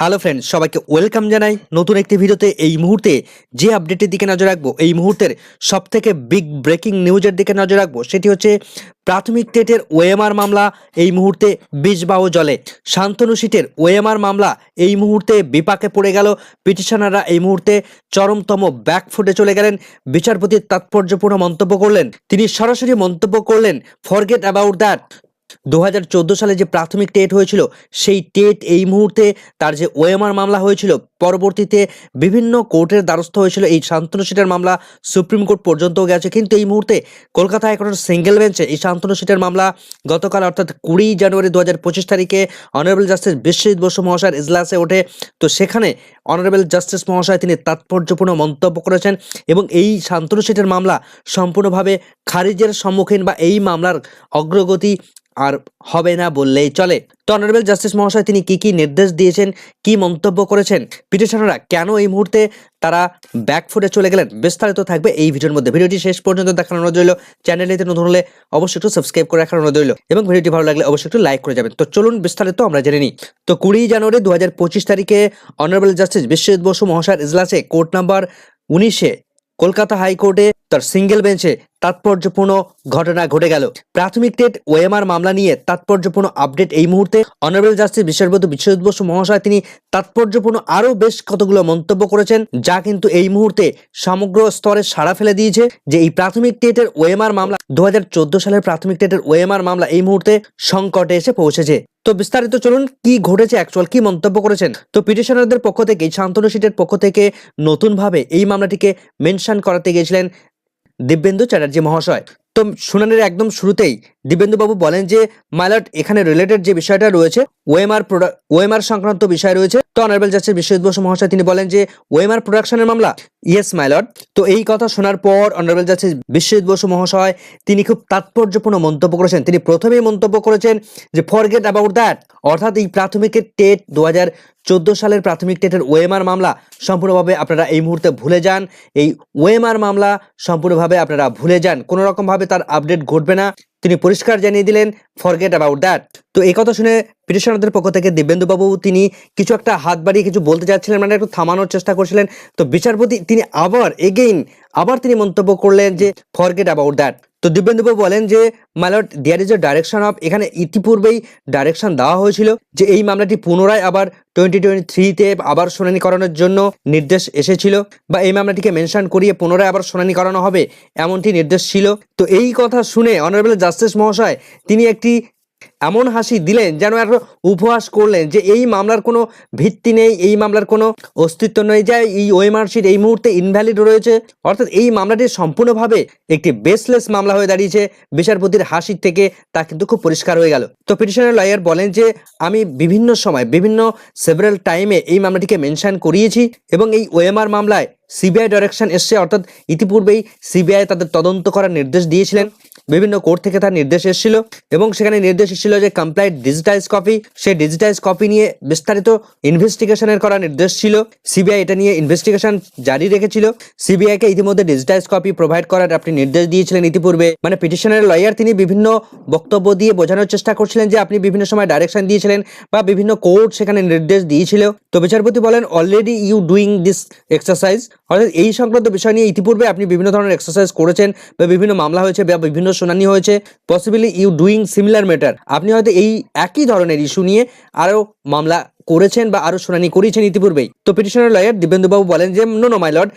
Hello friend সবাইকে welcome জানাই নতুন একটি ভিডিওতে। এই মুহূর্তে যে আপডেটের দিকে নজর রাখব, এই মুহূর্তের সব থেকে বিগ ব্রেকিং নিউজের দিকে নজর রাখব, সেটি হচ্ছে প্রাথমিক টেটের ওএমআর মামলা, এই মুহূর্তে বীজবাহ জলে। শান্তনু সিটের ওএমআর মামলা, এই মুহূর্তে বিপাকে পড়ে গেল। পিটিশনাররা এই মুহূর্তে চরমতম ব্যাকফুটে চলে গেলেন। বিচারপতির তাৎপর্যপূর্ণ মন্তব্য করলেন। তিনি সরাসরি মন্তব্য করলেন ফরগেট অ্যাবাউট দ্যাট দু হাজার চোদ্দ সালে যে প্রাথমিক টেট হয়েছিল, সেই টেট এই মুহূর্তে তার যে ওএমআর মামলা হয়েছিল পরবর্তীতে বিভিন্ন কোর্টের দ্বারস্থ হয়েছিল। এই শান্তনু সিটের মামলা সুপ্রিম কোর্ট পর্যন্ত গেছে। কিন্তু এই মুহূর্তে কলকাতা হাইকোর্টের সিঙ্গেল বেঞ্চে এই শান্তনু সিটের মামলা গতকাল অর্থাৎ কুড়ি জানুয়ারি দু হাজার পঁচিশ তারিখে অনারেবল জাস্টিস বিশ্বজিৎ বসু মহাশয়ের ইজলাসে ওঠে। তো সেখানে অনারেবল জাস্টিস মহাশয় তিনি তাৎপর্যপূর্ণ মন্তব্য করেছেন এবং এই শান্তনু সিটের মামলা সম্পূর্ণভাবে খারিজের সম্মুখীন বা এই মামলার অগ্রগতি আর হবে না বললেই চলে। তো অনারেবল জাস্টিস মহাশয় তিনি কি কি নির্দেশ দিয়েছেন, কি মন্তব্য করেছেন? পিটিশনাররা কেন এই মুহূর্তে তারা ব্যাকফুটে চলে গেলেন? বিস্তারিত থাকবে এই ভিডিওর মধ্যে। ভিডিওটি শেষ পর্যন্ত দেখানো অনুরোধ রইল। চ্যানেলটিতে নতুন হলে অবশ্যই একটু সাবস্ক্রাইব করে রাখার অনুরোধ রইল। এবং ভিডিওটি ভালো লাগলে অবশ্যই একটু লাইক করে যাবেন। তো চলুন বিস্তারিত আমরা জেনে নিই। তো কুড়ি জানুয়ারি দু হাজার পঁচিশ তারিখে অনারেবল জাস্টিস বিশ্বজিৎ বসু মহাশয়ের ইজলাসে কোর্ট নাম্বার উনিশে কলকাতা হাইকোর্টে তার সিঙ্গেল বেঞ্চে তাৎপর্যপূর্ণ ঘটনা ঘটে গেল। প্রাথমিক টেট ওএমআর মামলা নিয়ে তাৎপর্যপূর্ণ আপডেট এই মুহূর্তে অনারেবল জাস্টিস বিচারপতি বিশ্বজিৎ বসু মহাশয় তিনি তাৎপর্যপূর্ণ আরও বেশ কতগুলো মন্তব্য করেছেন, যা কিন্তু এই মুহূর্তে সমগ্র স্তরে সাড়া ফেলে দিয়েছে যে এই প্রাথমিক টেটের ওএমআর মামলা দুহাজার চোদ্দ সালের প্রাথমিক টেটের ওএমআর মামলা এই মুহূর্তে সংকটে এসে পৌঁছেছে। তো বিস্তারিত চলুন, কি ঘটেছে অ্যাকচুয়াল কি মন্তব্য করেছেন? তো পিটিশনারদের পক্ষ থেকে শান্তনু সিটের পক্ষ থেকে নতুনভাবে এই মামলাটিকে মেনশন করাতে গিয়েছিলেন দিব্যেন্দু চ্যাটার্জি মহাশয়। তো শুনানির একদম শুরুতেই দিব্যেন্দুবাবু বলেন যে মাইলট এখানে রিলেটেড যে বিষয়টা রয়েছে, ওএমআর ওএমআর সংক্রান্ত বিষয় রয়েছে, তো অনারেবল জাস্টিস বিশ্বজিৎ বসু মহাশয় তিনি বলেন যে, ওএমআর প্রোডাকশনের মামলা ইয়েস মাইলট তো এই কথা শোনার পর অনারেবল জাস্টিস বিশ্বজিৎ বসু মহাশয়, তিনি খুব তাৎপর্যপূর্ণ মন্তব্য করেছেন। তিনি প্রথমেই মন্তব্য করেছেন যে ফরগেট অ্যাবাউট দ্যাট অর্থাৎ এই প্রাথমিকের টেট দু চোদ্দ সালের প্রাথমিক টেটের ওএমআর মামলা সম্পূর্ণভাবে আপনারা এই মুহূর্তে ভুলে যান। এই ওএমআর মামলা সম্পূর্ণভাবে আপনারা ভুলে যান। কোনো রকমভাবে তার আপডেট ঘটবে না। তিনি পরিষ্কার জানিয়ে দিলেন ফরগেট অ্যাবাউট দ্যাট তো এই কথা শুনে পিটিশনারদের পক্ষ থেকে দিব্যেন্দুবাবু তিনি কিছু একটা হাত বাড়িয়ে কিছু বলতে চাচ্ছিলেন মানে একটু থামানোর চেষ্টা করছিলেন। তো বিচারপতি তিনি আবার এগেইন আবার তিনি মন্তব্য করলেন যে ফরগেট অ্যাবাউট দ্যাট তো দিব্যেন্দুবাবু বলেন যে my lord there is a direction of এখানে ইতিপূর্বেই ডাইরেকশন দেওয়া হয়েছিল যে, এই মামলাটি পুনরায় আবার টোয়েন্টি টোয়েন্টি থ্রিতে আবার শুনানি করানোর জন্য নির্দেশ এসেছিল বা এই মামলাটিকে মেনশন করিয়ে পুনরায় আবার শুনানি করানো হবে, এমনটি নির্দেশ ছিল। তো এই কথা শুনে অনারেবল জাস্টিস মহাশয়, তিনি একটি এমন হাসি দিলেন যেন আর উপহাস করলেন যে এই মামলার কোনো ভিত্তি নেই, এই মামলার কোনো অস্তিত্ব নেই। যে এই ওএমআর শিট এই মুহূর্তে ইনভ্যালিড রয়েছে। অর্থাৎ এই মামলাটি সম্পূর্ণভাবে একটি বেসলেস মামলা হয়ে দাঁড়িয়েছে। বিচারপতির হাসির থেকে তা কিন্তু খুব পরিষ্কার হয়ে গেল। তো পিটিশনের লয়ার বলেন যে, আমি বিভিন্ন সময়, বিভিন্ন সেভারেল টাইমে এই মামলাটিকে মেনশন করিয়েছি এবং এই ওএমআর মামলায় সিবিআই ডাইরেকশন এসছে। অর্থাৎ ইতিপূর্বেই সিবিআই তাদের তদন্ত করার নির্দেশ দিয়েছিলেন। বিভিন্ন কোর্ট থেকে তার নির্দেশ এসেছিল এবং সেখানে নির্দেশ এসেছিল যে কমপ্লাইট ডিজিটাইজ কপি সেই ডিজিটাইজ কপি নিয়ে বিস্তারিত ইনভেস্টিগেশনের করা নির্দেশ ছিল। সিবিআই এটা নিয়ে ইনভেস্টিগেশন জারি রেখেছিল। সিবিআইকে ইতিমধ্যে ডিজিটাইজ কপি প্রোভাইড করার আপনি নির্দেশ দিয়েছিলেন ইতিপূর্বে। মানে পিটিশনের লয়ার তিনি বিভিন্ন বক্তব্য দিয়ে বোঝানোর চেষ্টা করছিলেন যে আপনি বিভিন্ন সময় ডাইরেকশন দিয়েছিলেন বা বিভিন্ন কোর্ট সেখানে নির্দেশ দিয়েছিল। তো বিচারপতি বলেন already you doing this exercise অর্থাৎ এই সংক্রান্ত বিষয় নিয়ে ইতিপূর্বে আপনি বিভিন্ন ধরনের এক্সারসাইজ করেছেন বা বিভিন্ন মামলা হয়েছে বা বিভিন্ন শুনানি হয়েছে। Possibly you doing similar matter আপনি হয়তো এই একই ধরনের ইস্যু নিয়ে আরও মামলা করেছেন বা আরও শুনানি করিয়েছেন ইতিপূর্বেই। তো পিটিশনের লয়ার দিব্যেন্দুবাবু বলেন যে নো নো মাই লর্ড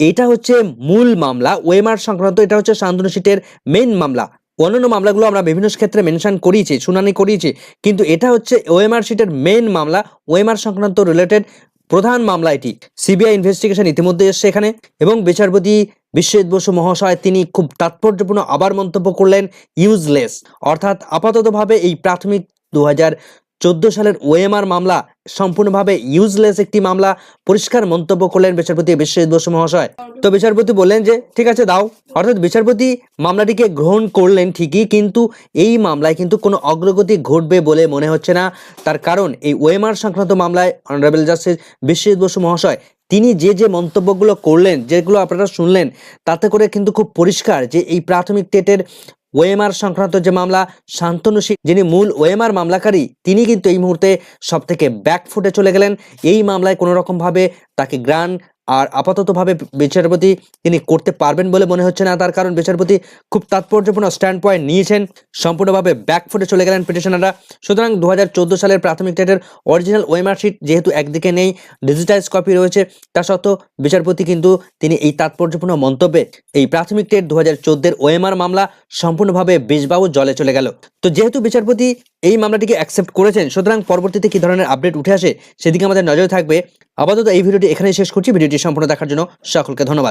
এটা হচ্ছে মূল মামলা। ওয়েমার সংক্রান্ত এটা হচ্ছে শান্তনু সিটের মেন মামলা। অন্যান্য মামলাগুলো আমরা বিভিন্ন ক্ষেত্রে মেনশন করিয়েছি, শুনানি করিয়েছি। কিন্তু এটা হচ্ছে ওএমআর সিটের মেন মামলা। ওএমআর সংক্রান্ত রিলেটেড প্রধান মামলা এটি। সিবিআই ইনভেস্টিগেশন ইতিমধ্যে এসছে এখানে এবং বিচারপতি বিশ্বজিৎ বসু মহাশয় তিনি খুব তাৎপর্যপূর্ণ আবার মন্তব্য করলেন ইউজলেস অর্থাৎ আপাততভাবে এই প্রাথমিক দু চোদ্দ সালের ওএমআর মামলা সম্পূর্ণভাবে ইউজলেস একটি মামলা পরিষ্কার মন্তব্য করলেন বিচারপতি বিশ্বজিৎ বসু মহাশয়। তো বিচারপতি বললেন যে, ঠিক আছে, দাও। অর্থাৎ বিচারপতি মামলাটিকে গ্রহণ করলেন ঠিকই, কিন্তু এই মামলায় কিন্তু কোনো অগ্রগতি ঘটবে বলে মনে হচ্ছে না। তার কারণ, এই ওএমআর সংক্রান্ত মামলায় অনারেবল জাস্টিস বিশ্বজিৎ বসু মহাশয় তিনি যে যে মন্তব্যগুলো করলেন, যেগুলো আপনারা শুনলেন, তাতে করে কিন্তু খুব পরিষ্কার যে এই প্রাথমিক টেটের ওএমআর সংক্রান্ত যে মামলা, শান্তনু সিং, যিনি মূল ওএমআর মামলাকারী, তিনি কিন্তু এই মুহূর্তে সব থেকে ব্যাক ফুটে চলে গেলেন। এই মামলায় কোনো রকমভাবে তাকে গ্রান আর আপাততভাবে বিচারপতি তিনি করতে পারবেন বলে মনে হচ্ছে না। তার কারণ বিচারপতি খুব তাৎপর্যপূর্ণ স্ট্যান্ড পয়েন্ট নিয়েছেন। সম্পূর্ণভাবে ব্যাকফুটে চলে গেলেন পিটিশনাররা সুতরাং দু হাজার চোদ্দ সালের প্রাথমিক টেটের অরিজিনাল ওয়েমার শিট যেহেতু একদিকে নেই ডিজিটাইজ কপি রয়েছে, তা সত্ত্বেও বিচারপতি কিন্তু তিনি এই তাৎপর্যপূর্ণ মন্তব্যে এই প্রাথমিক টেট দু হাজার চোদ্দের ওএমআর মামলা সম্পূর্ণভাবে বিষবাবু জলে চলে গেল। তো যেহেতু বিচারপতি এই মামলাটিকে অ্যাকসেপ্ট করেছেন, সুতরাং পরবর্তীতে কী ধরনের আপডেট উঠে আসে সেদিকে আমাদের নজর থাকবে। আপাতত এই ভিডিওটি এখানেই শেষ করছি। ভিডিওটি সম্পূর্ণ দেখার জন্য সকলকে ধন্যবাদ।